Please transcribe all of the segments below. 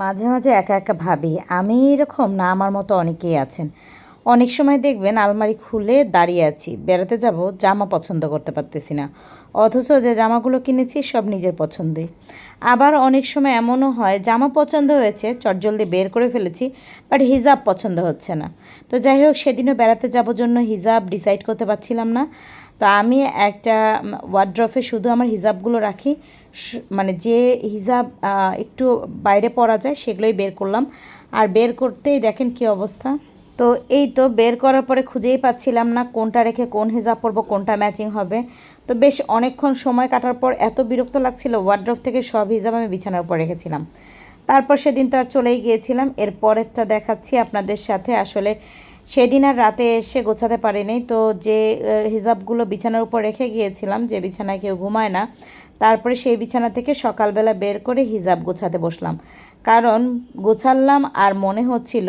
মাঝে মাঝে একা একা ভাবি, আমি এরকম না, আমার মতো অনেকেই আছেন। অনেক সময় দেখবেন আলমারি খুলে দাঁড়িয়ে আছি, বেড়াতে যাব, জামা পছন্দ করতে পারতেছি না। অথচ যে জামাগুলো কিনেছি, সব নিজের পছন্দই আবার অনেক সময় এমনও হয়, জামা পছন্দ হয়েছে চটজলদি বের করে ফেলেছি, বাট হিজাব পছন্দ হচ্ছে না। তো যাই হোক, সেদিনও বেড়াতে যাব জন্য হিজাব ডিসাইড করতে পারছিলাম না। তো আমি একটা ওয়ার্ড্রফে শুধু আমার হিজাবগুলো রাখি মানে যে হিজাব একটু বাইরে পরা যায়, সেগুলোই বের করলাম। আর বের করতেই দেখেন কি অবস্থা। তো এই তো বের করার পরে খুঁজেই পাচ্ছিলাম না কোনটা রেখে কোন হিজাব পরবো, কোনটা ম্যাচিং হবে। তো বেশ অনেকক্ষণ সময় কাটার পর এত বিরক্ত লাগছিল ওয়ার্ড্রফ থেকে সব হিজাব আমি বিছানার উপর রেখেছিলাম। তারপর সেদিন তো আর চলেই গিয়েছিলাম, এর পরেরটা দেখাচ্ছি আপনাদের সাথে। আসলে সেদিন আর রাতে এসে গোছাতে পারিনি, তো যে হিজাবগুলো বিছানার উপর রেখে গিয়েছিলাম, যে বিছানায় কেউ ঘুমায় না তারপরে সেই বিছানা থেকে সকালবেলা বের করে হিজাব গোছাতে বসলাম। কারণ গোছালাম আর মনে হচ্ছিল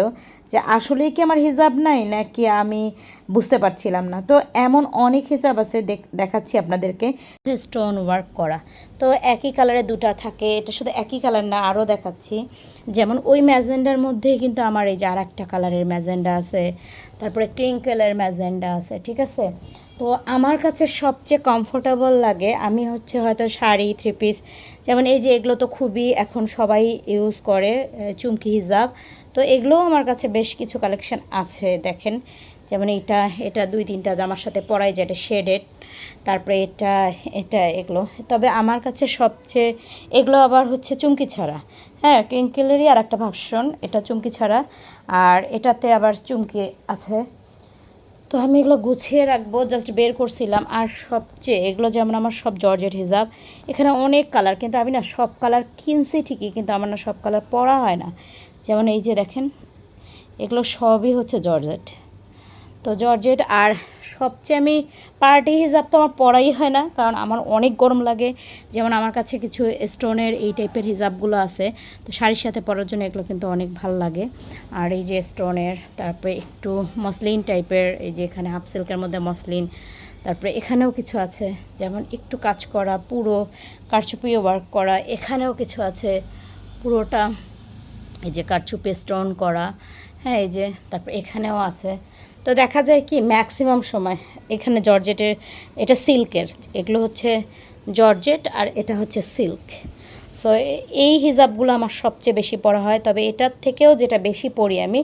যে আসলেই কি আমার হিজাব নাই নাকি আমি বুঝতে পারছিলাম না? তো এমন অনেক হিসাব আছে দেখ- দেখাচ্ছি আপনাদেরকে। স্টোন ওয়ার্ক করা। তো একই কালারে দুটো থাকে, এটা শুধু একই কালার না, আরও দেখাচ্ছি। যেমন ওই ম্যাজেন্ডার মধ্যে কিন্তু আমার এই যে আর একটা কালারের ম্যাজেন্ডা আছে। তারপরে ক্রিঙ্কেলের ম্যাজেন্ডা আছে, ঠিক আছে? তো আমার কাছে সবচেয়ে কমফোর্টেবল লাগে, আমি হচ্ছে হয়তো শাড়ি থ্রি পিস যেমন এই যে এগুলো তো খুবই এখন সবাই ইউজ করে চুমকি হিজাব। তো এগুলোও আমার কাছে বেশ কিছু কালেকশন আছে, দেখেন। যেমন এটা এটা দুই তিনটা জামার সাথে পরাই যায়, এটা শেডেড তারপরে এটা এটা এগুলো। তবে আমার কাছে সবচেয়ে, এগুলো আবার হচ্ছে চুমকি ছাড়া। হ্যাঁ ক্রিঙ্কেলেরই আর একটা ভাবশন এটা চুমকি ছাড়া। আর এটাতে আবার চুমকি আছে। তো আমি এগুলো গুছিয়ে রাখব জাস্ট বের করছিলাম। আর সবচেয়ে, এগুলো যেমন আমার সব জর্জেট হিসাব এখানে অনেক কালার কিন্তু আমি না সব কালার কিনছি ঠিকই, কিন্তু আমার না সব কালার পরা হয় না। যেমন এই যে দেখেন, এগুলো সবই হচ্ছে জর্জেট। তো জর্জেট আর সবচেয়ে আমি পার্টি হিসাব তো আমার পরাই হয় না, কারণ আমার অনেক গরম লাগে। যেমন আমার কাছে কিছু স্টোনের এই টাইপের হিজাবগুলো আছে, তো শাড়ির সাথে পরার জন্য এগুলো কিন্তু অনেক ভালো লাগে। আর এই যে স্টোনের, তারপরে একটু মসলিন টাইপের, এই যে এখানে হাফ সিল্কের মধ্যে মসলিন, তারপরে এখানেও কিছু আছে। যেমন একটু কাজ করা, পুরো কারচুপিও ওয়ার্ক করা, এখানেও কিছু আছে। পুরোটা এই যে কারচুপি স্টোন করা হ্যাঁ এই যে তারপর এখানেও আছে। তো দেখা যায় কি, ম্যাক্সিমাম সময় এখানে জর্জেটের, এটা সিল্কের, এগুলো হচ্ছে জর্জেট আর এটা হচ্ছে সিল্ক। সো এই হিজাবগুলো আমার সবচেয়ে বেশি পড়া হয়, তবে এটার থেকেও যেটা বেশি পড়ি আমি,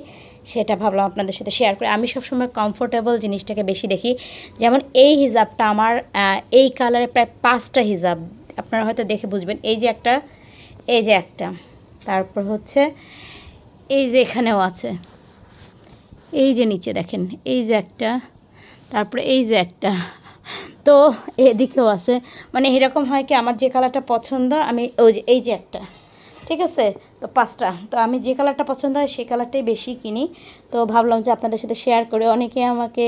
সেটা ভাবলাম আপনাদের সাথে শেয়ার করি। আমি সবসময় কমফোর্টেবল জিনিসটাকে বেশি দেখি। যেমন এই হিজাবটা আমার এই কালারে প্রায় পাঁচটা হিজাব আপনারা হয়তো দেখে বুঝবেন। এই যে একটা, এই যে একটা। তারপর হচ্ছে এই যে এখানেও আছে। এই যে নিচে দেখেন, এই যে একটা, তারপরে এই যে একটা। তো এদিকেও আছে। মানে এরকম হয় কি, আমার যে কালারটা পছন্দ, আমি ওই যে, এই যে একটা। ঠিক আছে? তো পাঁচটা। তো আমি যে কালারটা পছন্দ হয় সেই কালারটাই বেশি কিনি। তো ভাবলাম যে আপনাদের সাথে শেয়ার করে অনেকে আমাকে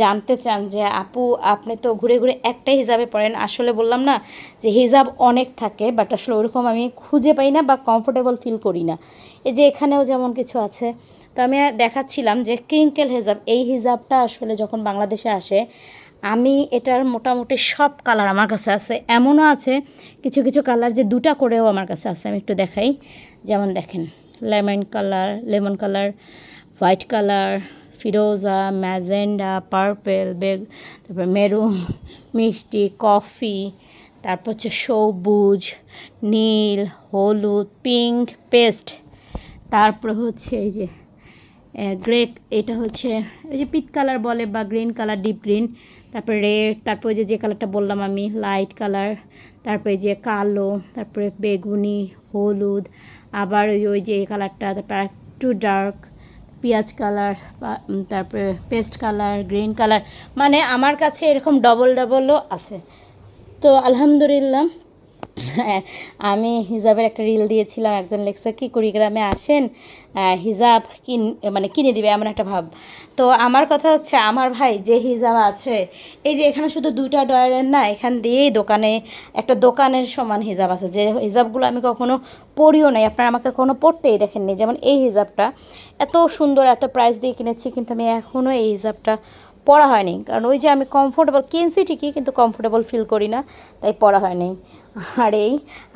জানতে চান যে, আপু, আপনি তো ঘুরে ঘুরে একটাই হিজাবে পড়েন আসলে বললাম না যে, হিজাব অনেক থাকে বাট আসলে ওরকম আমি খুঁজে পাই না বা কমফোর্টেবল ফিল করি না। এই যে এখানেও যেমন কিছু আছে। তো আমি দেখাচ্ছিলাম যে ক্রিঙ্কেল হিজাব, এই হিজাবটা আসলে যখন বাংলাদেশে আসে, আমি এটার মোটামুটি সব কালার আমার কাছে আছে। এমনও আছে, কিছু কিছু কালার যে দুটা করেও আমার কাছে আছে, আমি একটু দেখাই। যেমন দেখেন, lemon colour lemon colour, white colour, ফিরোজা, ম্যাজেন্ডা, পার্পেল, বেগ, তারপর মেরুন, মিষ্টি, কফি, তারপর হচ্ছে সবুজ, নীল, হলুদ, পিঙ্ক, পেস্ট। তারপর হচ্ছে এই যে গ্রে, এটা হচ্ছে, এই যে পিত কালার বলে বা গ্রিন কালার, ডিপ গ্রিন, তারপরে রেড, তারপরে যে যে কালারটা বললাম আমি, লাইট কালার, তারপরে যে কালো, তারপরে বেগুনি, হলুদ আবার ওই ওই যে কালারটা তারপর একটু ডার্ক পেঁয়াজ কালার তারপরে পেস্ট কালার গ্রিন কালার মানে আমার কাছে এরকম ডবল ডবলও আছে। তো আলহামদুলিল্লাহ আমি হিজাবের একটা রিল দিয়েছিলাম, একজন লেখছে, কি কুড়িগ্রামে আসেন? হিজাব কিন মানে কিনে দিবে? এমন একটা ভাব। তো আমার কথা হচ্ছে, আমার ভাই যে হিজাব আছে, এই যে এখানে শুধু দুইটা ডয়ারের না, এখান দিয়েই দোকানে, একটা দোকানের সমান হিজাব আছে। যে হিজাবগুলো আমি কখনো পরিও নাই, আপনারা আমাকে কখনো পড়তেই দেখেননি। যেমন এই হিজাবটা, এত সুন্দর, এত প্রাইস দিয়ে কিনেছি, কিন্তু আমি এখনও এই হিজাবটা পরা হয়নি কারণ ওই যে আমি কমফোর্টেবল কিনছি ঠিকই কিন্তু কমফোর্টেবল ফিল করি না, তাই পরা হয়নি আর এই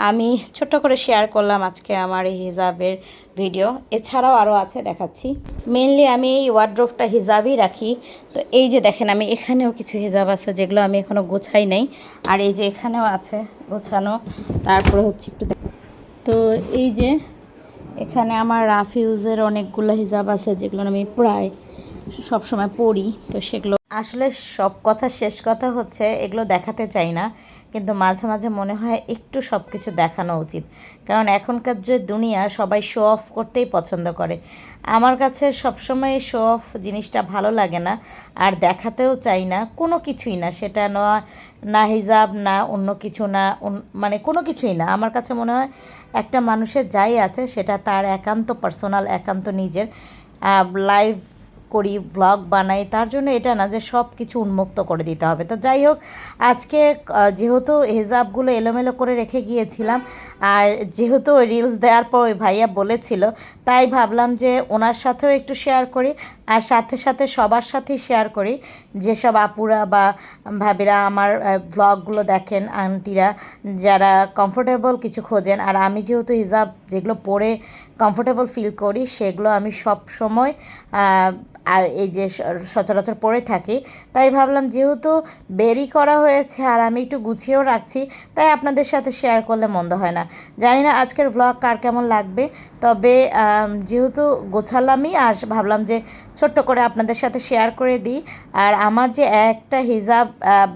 আমি ছোট্ট করে শেয়ার করলাম আজকে আমার এই হিজাবের ভিডিও এছাড়াও আরও আছে দেখাচ্ছি। মেনলি আমি এই ওয়ার্ড্রোফটা হিজাবই রাখি। তো এই যে দেখেন, আমি এখানেও কিছু হিজাব আছে যেগুলো আমি এখনও গোছাই নাই। আর এই যে এখানেও আছে গোছানো। তারপরে হচ্ছে একটু তো এই যে এখানে আমার রাফিউজের অনেকগুলো হিজাব আছে যেগুলো আমি প্রায় সব সময় পড়ি, তো সেগুলো আসলে সব কথা শেষ কথা হচ্ছে, এগুলো দেখাতে চাই না, কিন্তু মাঝে মাঝে মনে হয় একটু সব কিছু দেখানো উচিত। কারণ এখনকার যে দুনিয়া, সবাই শো অফ করতেই পছন্দ করে। আমার কাছে সবসময় শো অফ জিনিসটা ভালো লাগে না, আর দেখাতেও চাই না, কোনো কিছুই না, সেটা নয় না হিজাব, না অন্য কিছু, না মানে কোনো কিছুই না। আমার কাছে মনে হয় একটা মানুষের যাই আছে, সেটা তার একান্ত পার্সোনাল একান্ত নিজের লাইভ করি ব্লগ বানাই, তার জন্য এটা না যে সব কিছু উন্মুক্ত করে দিতে হবে। তো যাই হোক, আজকে যেহেতু হিজাবগুলো এলোমেলো করে রেখে গিয়েছিলাম, আর যেহেতু রিলস দেওয়ার পর ওই ভাইয়া বলেছিল, তাই ভাবলাম যে ওনার সাথেও একটু শেয়ার করি, আর সাথে সাথে সবার সাথেই শেয়ার করি। যেসব আপুরা বা ভাবিরা আমার ব্লগগুলো দেখেন, আন্টিরা, যারা কমফোর্টেবল কিছু খোঁজেন, আর আমি যেহেতু হিজাব যেগুলো পরে কমফোর্টেবল ফিল করি, সেগুলো আমি সব সময় আর এই যে সচরাচর পরে থাকি, তাই ভাবলাম যেহেতু বেরি করা হয়েছে আর আমি একটু গুছিয়েও রাখছি, তাই আপনাদের সাথে শেয়ার করলে মন্দ হয় না। জানি না আজকের ভ্লগ কার কেমন লাগবে, তবে যেহেতু গোছালামই আর ভাবলাম যে ছোট্ট করে আপনাদের সাথে শেয়ার করে দিই, আর আমার যে একটা হিজাব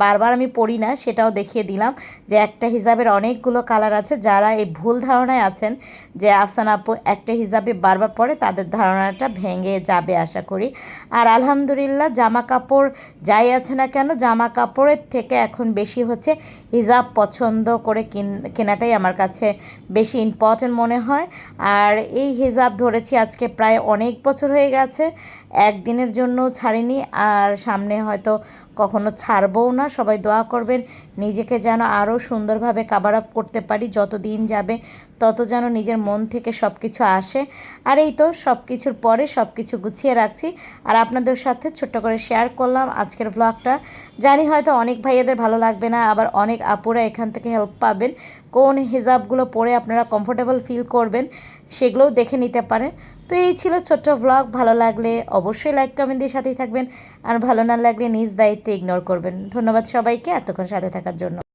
বারবার আমি পড়ি না, সেটাও দেখিয়ে দিলাম যে একটা হিজাবের অনেকগুলো কালার আছে, যারা এই ভুল ধারণায় আছেন যে আফসান আপু একটা হিজাবে বারবার পরে তাদের ধারণাটা ভেঙে যাবে আশা করি। আর আলহামদুলিল্লাহ জামা কাপড় যাই আছে না কেন জামা কাপড়ের থেকে এখন বেশি হচ্ছে হিজাব পছন্দ করে কিন- কেনাটাই আমার কাছে বেশি ইম্পর্টেন্ট মনে হয়। আর এই হিজাব ধরেছি আজকে প্রায় অনেক বছর হয়ে গেছে, একদিনের জন্য ছাড়িনি, আর সামনে হয়তো কখনো ছাড়বও না। সবাই দোয়া করবেন, নিজেকে যেন আরও সুন্দরভাবে কাভার আপ করতে পারি। যত দিন যাবে, তত যেন নিজের মন থেকে সব কিছু আসে। আর এই তো সব কিছুর পরে সব কিছু গুছিয়ে রাখছি। আর আপনাদের সাথে ছোট্ট করে শেয়ার করলাম আজকের ব্লগটা জানি হয়তো অনেক ভাইয়াদের ভালো লাগবে না, আবার অনেক আপুরা এখান থেকে হেল্প পাবেন। কোন হিজাবগুলো পরে আপনারা কমফোর্টেবল ফিল করবেন, সেগুলোও দেখে নিতে পারেন। তো এই ছিল ছোট্ট ব্লগ ভালো লাগলে অবশ্যই লাইক কমেন্ট দিয়ে সাথেই থাকবেন আর ভালো না লাগলে নিজ দায়িত্বে ইগনোর করবেন। ধন্যবাদ সবাইকে, এতক্ষণ সাথে থাকার জন্য।